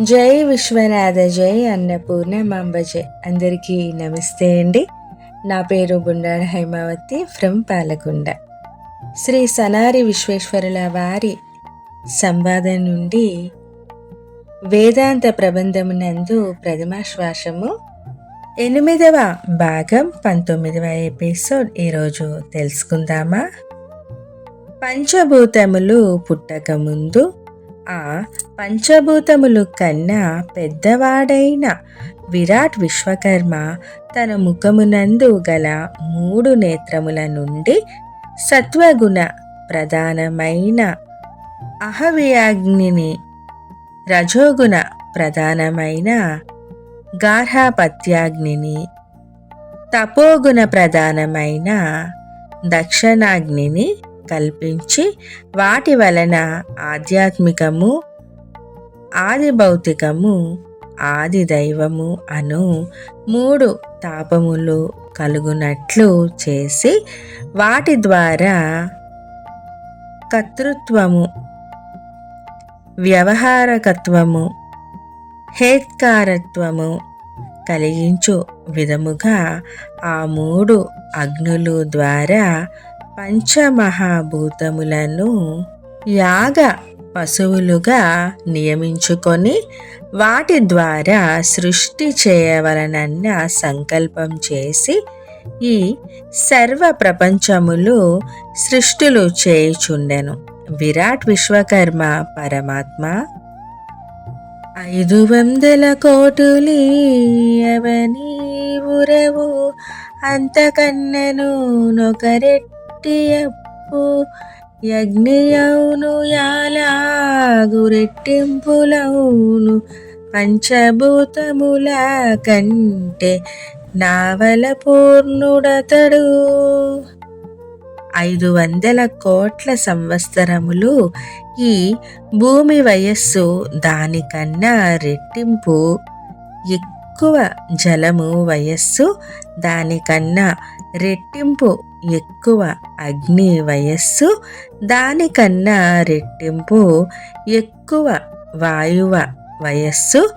జై విశ్వనాథ జై అన్నపూర్ణ మాంబ జై అందరికీ నమస్తే అండి. నా పేరు గుండాడ హైమావతి ఫ్రమ్ పాలకొండ. శ్రీ సనారి విశ్వేశ్వరుల వారి సంవాదం నుండి వేదాంత ప్రబంధమునందు ప్రథమాశ్వాసము. ఎనిమిదవ భాగం పంతొమ్మిదవ ఎపిసోడ్ ఈరోజు తెలుసుకుందామా? పంచభూతములు పుట్టక ముందు ఆ పంచభూతములు కన్నా పెద్దవాడైన విరాట్ విశ్వకర్మ తన ముఖమునందు గల మూడు నేత్రముల నుండి సత్వగుణ ప్రధానమైన అహవ్యాగ్నిని రజోగుణ ప్రధానమైన గార్హాపత్యాగ్నిని తపోగుణ ప్రధానమైన దక్షిణాగ్నిని కల్పించి వాటి వలన ఆధ్యాత్మికము ఆది భౌతికము ఆది దైవము అను మూడు తాపములు కలుగునట్లు చేసి వాటి ద్వారా కర్తృత్వము వ్యవహారకత్వము హేత్కారత్వము కలిగించు విధముగా ఆ మూడు అగ్నులు ద్వారా పంచమహాభూతములను యాగ పశువులుగా నియమించుకొని వాటి ద్వారా సృష్టి చేయవలనన్న సంకల్పం చేసి ఈ సర్వ ప్రపంచములు సృష్టులు చేయుచుండెను. విరాట్ విశ్వకర్మ పరమాత్మ. ఐదు వందల కోటులి ఎవని ఉరవు అంతకన్నను నొకరెట్ అప్పు యజ్ఞయౌను యాలాగు రెట్టింపులౌను పంచభూతముల కంటే నావల పూర్ణుడతడు. ఐదు వందల కోట్ల సంవత్సరములు ఈ భూమి వయస్సు దానికన్నా రెట్టింపు. ఎక్కువ జలము వయస్సు దానికన్నా రెట్టింపు ఎక్కువ అగ్ని వయస్సు దానికన్నా రెట్టింపు ఎక్కువ వాయువ వయస్సు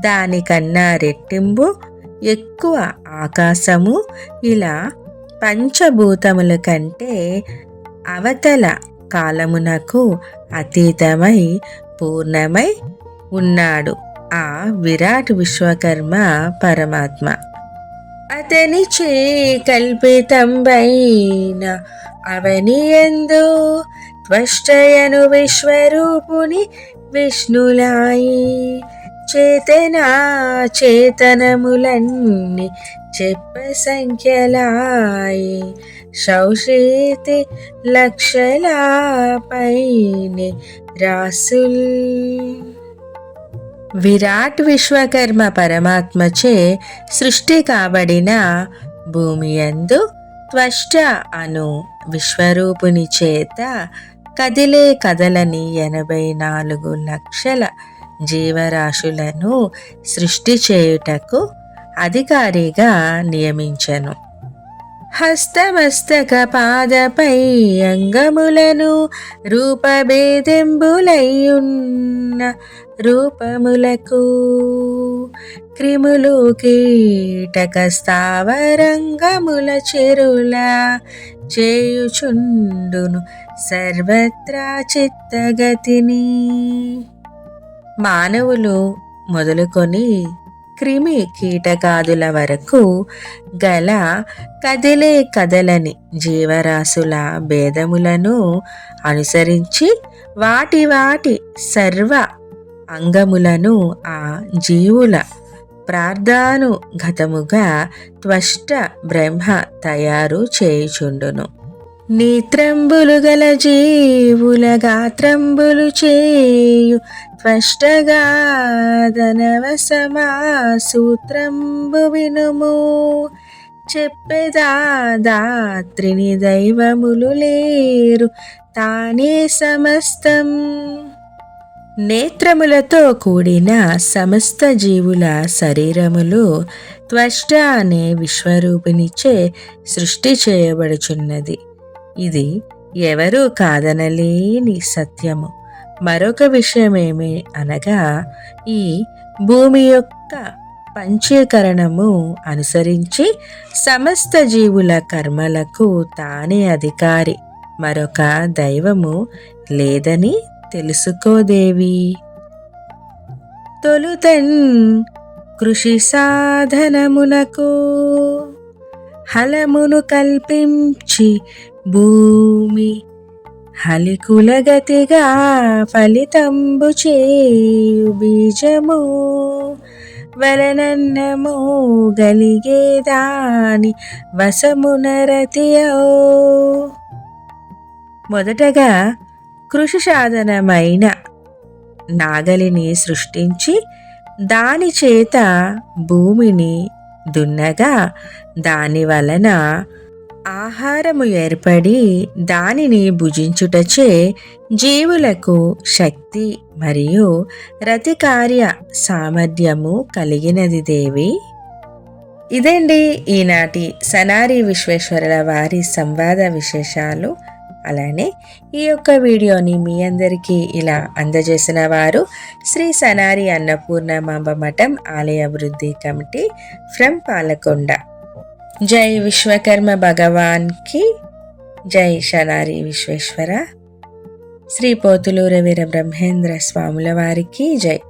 దానికన్నా రెట్టింపు ఎక్కువ ఆకాశము. ఇలా పంచభూతముల కంటే అవతల కాలమునకు అతీతమై పూర్ణమై ఉన్నాడు ఆ విరాట్ విశ్వకర్మ పరమాత్మ. అతని చే కల్పితంబైన అవని ఎందు త్వష్టయను విశ్వరూపుని విష్ణులాయి. చేతనా చేతనములన్నీ చెప్ప సంఖ్యలాయి. శౌషేతి లక్షలాపైని రాసుల్. విరాట్ విశ్వకర్మ పరమాత్మచే సృష్టి కాబడిన భూమి యందు త్వష్ట అను విశ్వరూపుని చేత కదిలే కదలని ఎనభై నాలుగు లక్షల జీవరాశులను సృష్టి చేయుటకు అధికారిగా నియమించను. హస్తమస్తక పాదపై అంగములను రూపభేదెంబులయ్యున్న రూపములకు క్రిములు కీటక స్థావరంగముల చెరుల చేయుచుండును సర్వత్రా చిత్తగతిని. మానవులు మొదలుకొని క్రిమి కీటకాదుల వరకు గల కదిలే కదలని జీవరాశుల భేదములను అనుసరించి వాటి వాటి సర్వ అంగములను ఆ జీవుల ప్రార్థానుగతముగా త్వష్ట బ్రహ్మ తయారు చేయుచుండును. నేత్రంబులు గల జీవుల గాత్రంబులు చేయు స్పష్టగాదనవసమా సూత్రంబు వినుము చెప్పెదా దాత్రిని దైవములు లేరు తానే సమస్తం. నేత్రములతో కూడిన సమస్త జీవుల శరీరములు త్వష్ట అనే విశ్వరూపినిచే సృష్టి చేయబడుచున్నది. ఇది ఎవరూ కాదనలేని సత్యము. మరొక విషయమేమి అనగా ఈ భూమి యొక్క పంచీకరణము అనుసరించి సమస్త జీవుల కర్మలకు తానే అధికారి. మరొక దైవము లేదని తెలుసుకోదేవి. తొలుతన్ కృషి సాధనమునకు హలమును కల్పించి భూమి హలికులగతిగా ఫలితంబు చేయు బీజము. వలనన్నము గలిగేదాని వశమునరతియో మొదటగా కృషి సాధనమైన నాగలిని సృష్టించి దాని చేత భూమిని దున్నగా దాని వలన ఆహారము ఏర్పడి దానిని భుజించుటచే జీవులకు శక్తి మరియు రతికార్య సామర్థ్యము కలిగినది దేవి. ఇదండి ఈనాటి సనారి విశ్వేశ్వరుల వారి సంవాద విశేషాలు. అలానే ఈ యొక్క వీడియోని మీ అందరికీ ఇలా అందజేసిన వారు శ్రీ సనారి అన్నపూర్ణమాంబ మఠం ఆలయ అభివృద్ధి కమిటీ ఫ్రమ్ పాలకొండ. జై విశ్వకర్మ భగవాన్కి. జై శనారి విశ్వేశ్వర. శ్రీ పోతులూరు వీర బ్రహ్మేంద్ర స్వాముల వారికి జై.